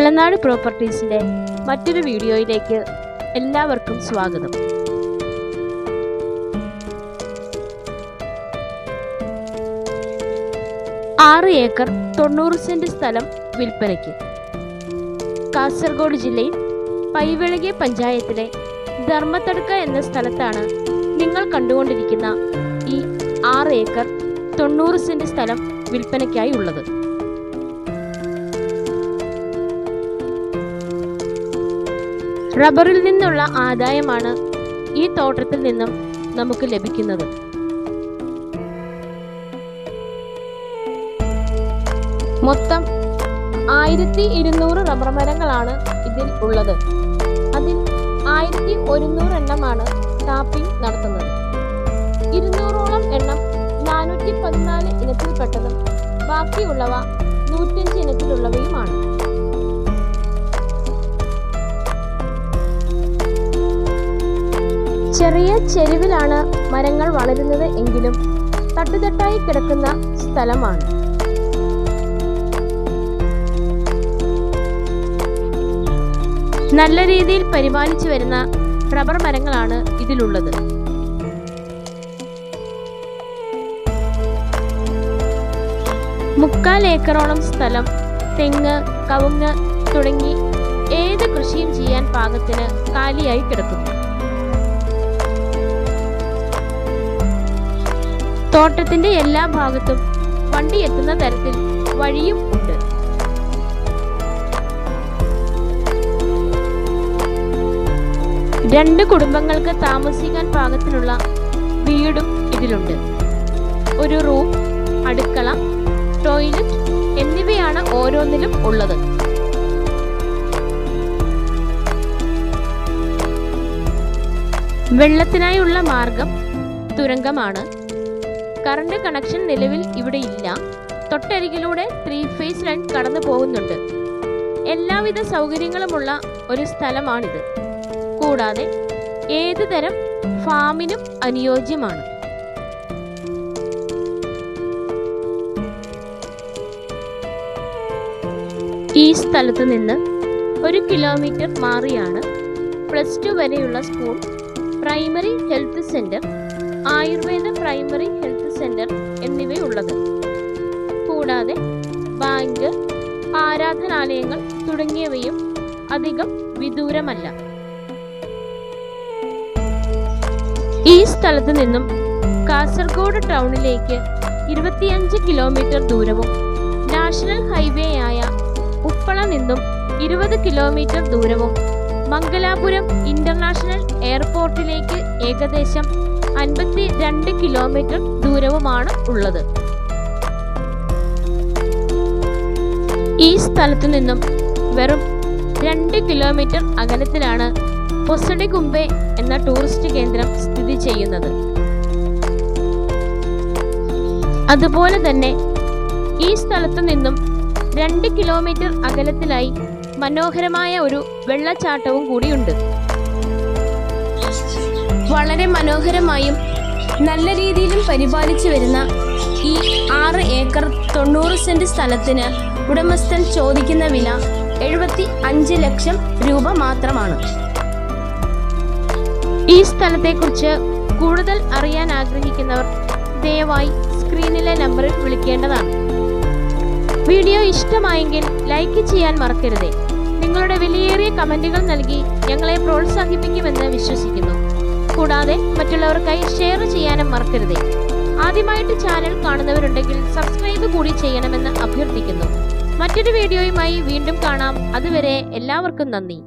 തലനാട് പ്രോപ്പർട്ടീസിന്റെ മറ്റൊരു വീഡിയോയിലേക്ക് എല്ലാവർക്കും സ്വാഗതം. ആറ് ഏക്കർ തൊണ്ണൂറ് സെന്റ് സ്ഥലം വിൽപ്പനയ്ക്ക്. കാസർഗോഡ് ജില്ലയിൽ പൈവെളികെ പഞ്ചായത്തിലെ ധർമ്മത്തടുക്ക എന്ന സ്ഥലത്താണ് നിങ്ങൾ കണ്ടുകൊണ്ടിരിക്കുന്ന ഈ ആറ് ഏക്കർ തൊണ്ണൂറ് സെന്റ് സ്ഥലം വിൽപ്പനയ്ക്കായി ഉള്ളത്. റബ്ബറിൽ നിന്നുള്ള ആദായമാണ് ഈ തോട്ടത്തിൽ നിന്നും നമുക്ക് ലഭിക്കുന്നത്. മൊത്തം ആയിരത്തി ഇരുന്നൂറ് റബ്ബർ മരങ്ങളാണ് ഇതിൽ ഉള്ളത്. അതിൽ ആയിരത്തി ഒരുന്നൂറ് എണ്ണമാണ് ടാപ്പിംഗ് നടത്തുന്നത്. ഇരുന്നൂറോളം എണ്ണം നാനൂറ്റി പതിനാല് ഇനത്തിൽപ്പെട്ടതും ബാക്കിയുള്ളവ നൂറ്റഞ്ച് ഇനത്തിലുള്ളവയുമാണ്. ചെറിയ ചെരുവിലാണ് മരങ്ങൾ വളരുന്നത് എങ്കിലും തട്ടുതട്ടായി കിടക്കുന്ന സ്ഥലമാണ്. നല്ല രീതിയിൽ പരിപാലിച്ചു വരുന്ന റബ്ബർ മരങ്ങളാണ് ഇതിലുള്ളത്. മുക്കാൽ ഏക്കറോളം സ്ഥലം തെങ്ങ് കവുങ്ങ് തുടങ്ങി ഏത് കൃഷിയും ചെയ്യാൻ പാകത്തിന് കാലിയായി കിടക്കുന്നു. തോട്ടത്തിന്റെ എല്ലാ ഭാഗത്തും വണ്ടി എത്തുന്ന തരത്തിൽ വഴിയും ഉണ്ട്. രണ്ട് കുടുംബങ്ങൾക്ക് താമസിക്കാൻ പാകത്തിനുള്ള വീടും ഇതിലുണ്ട്. ഒരു റൂം അടുക്കള ടോയ്ലറ്റ് എന്നിവയാണ് ഓരോന്നിലും ഉള്ളത്. വെള്ളത്തിനായുള്ള മാർഗം തുരങ്കമാണ്. കറണ്ട് കണക്ഷൻ നിലവിൽ ഇവിടെ ഇല്ല തൊട്ടരികിലൂടെ ത്രീ ഫേസ് ലൈൻ കടന്നു പോകുന്നുണ്ട്. എല്ലാവിധ സൗകര്യങ്ങളുമുള്ള ഒരു സ്ഥലമാണിത്. കൂടാതെ ഏതു തരം ഫാമിനും അനുയോജ്യമാണ്. ഈ സ്ഥലത്ത് നിന്ന് ഒരു കിലോമീറ്റർ മാറിയാണ് പ്ലസ് ടു വരെയുള്ള school primary health centre ayurveda primary health centre എന്നിവയുള്ളത്. കൂടാതെ ബാങ്ക് ആരാധനാലയങ്ങൾ തുടങ്ങിയവയും അധികം വിദൂരമല്ല. ഈ സ്ഥലത്ത് നിന്നും കാസർഗോഡ് ടൗണിലേക്ക് ഇരുപത്തിയഞ്ച് കിലോമീറ്റർ ദൂരവും നാഷണൽ ഹൈവേ ആയ ഉപ്പള നിന്നും ഇരുപത് കിലോമീറ്റർ ദൂരവും മംഗലാപുരം ഇന്റർനാഷണൽ എയർപോർട്ടിലേക്ക് ഏകദേശം അൻപത്തി രണ്ട് കിലോമീറ്റർ ദൂരവുമാണ് ഉള്ളത്. ഈ സ്ഥലത്തു നിന്നും വെറും രണ്ട് കിലോമീറ്റർ അകലത്തിലാണ് പൊസഡികുംബെ എന്ന ടൂറിസ്റ്റ് കേന്ദ്രം സ്ഥിതി ചെയ്യുന്നത്. അതുപോലെ തന്നെ ഈ സ്ഥലത്തു നിന്നും രണ്ട് കിലോമീറ്റർ അകലത്തിലായി മനോഹരമായ ഒരു വെള്ളച്ചാട്ടവും കൂടിയുണ്ട്. വളരെ മനോഹരമായും നല്ല രീതിയിലും പരിപാലിച്ചു വരുന്ന ഈ ആറ് ഏക്കർ തൊണ്ണൂറ് സെന്റ് സ്ഥലത്തിന് ഉടമസ്ഥൻ ചോദിക്കുന്ന വില എഴുപത്തി അഞ്ച് ലക്ഷം രൂപ മാത്രമാണ്. ഈ സ്ഥലത്തെക്കുറിച്ച് കൂടുതൽ അറിയാൻ ആഗ്രഹിക്കുന്നവർ ദയവായി സ്ക്രീനിലെ നമ്പറിൽ വിളിക്കേണ്ടതാണ്. വീഡിയോ ഇഷ്ടമായെങ്കിൽ ലൈക്ക് ചെയ്യാൻ മറക്കരുതേ. നിങ്ങളുടെ വിലയേറിയ കമന്റുകൾ നൽകി ഞങ്ങളെ പ്രോത്സാഹിപ്പിക്കുമെന്ന് വിശ്വസിക്കുന്നു. കൂടാതെ മറ്റുള്ളവർക്കായി ഷെയർ ചെയ്യാനും മറക്കരുത്. ആദ്യമായിട്ട് ചാനൽ കാണുന്നവരുണ്ടെങ്കിൽ സബ്സ്ക്രൈബ് കൂടി ചെയ്യണമെന്ന് അഭ്യർത്ഥിക്കുന്നു. മറ്റൊരു വീഡിയോയുമായി വീണ്ടും കാണാം. അതുവരെ എല്ലാവർക്കും നന്ദി.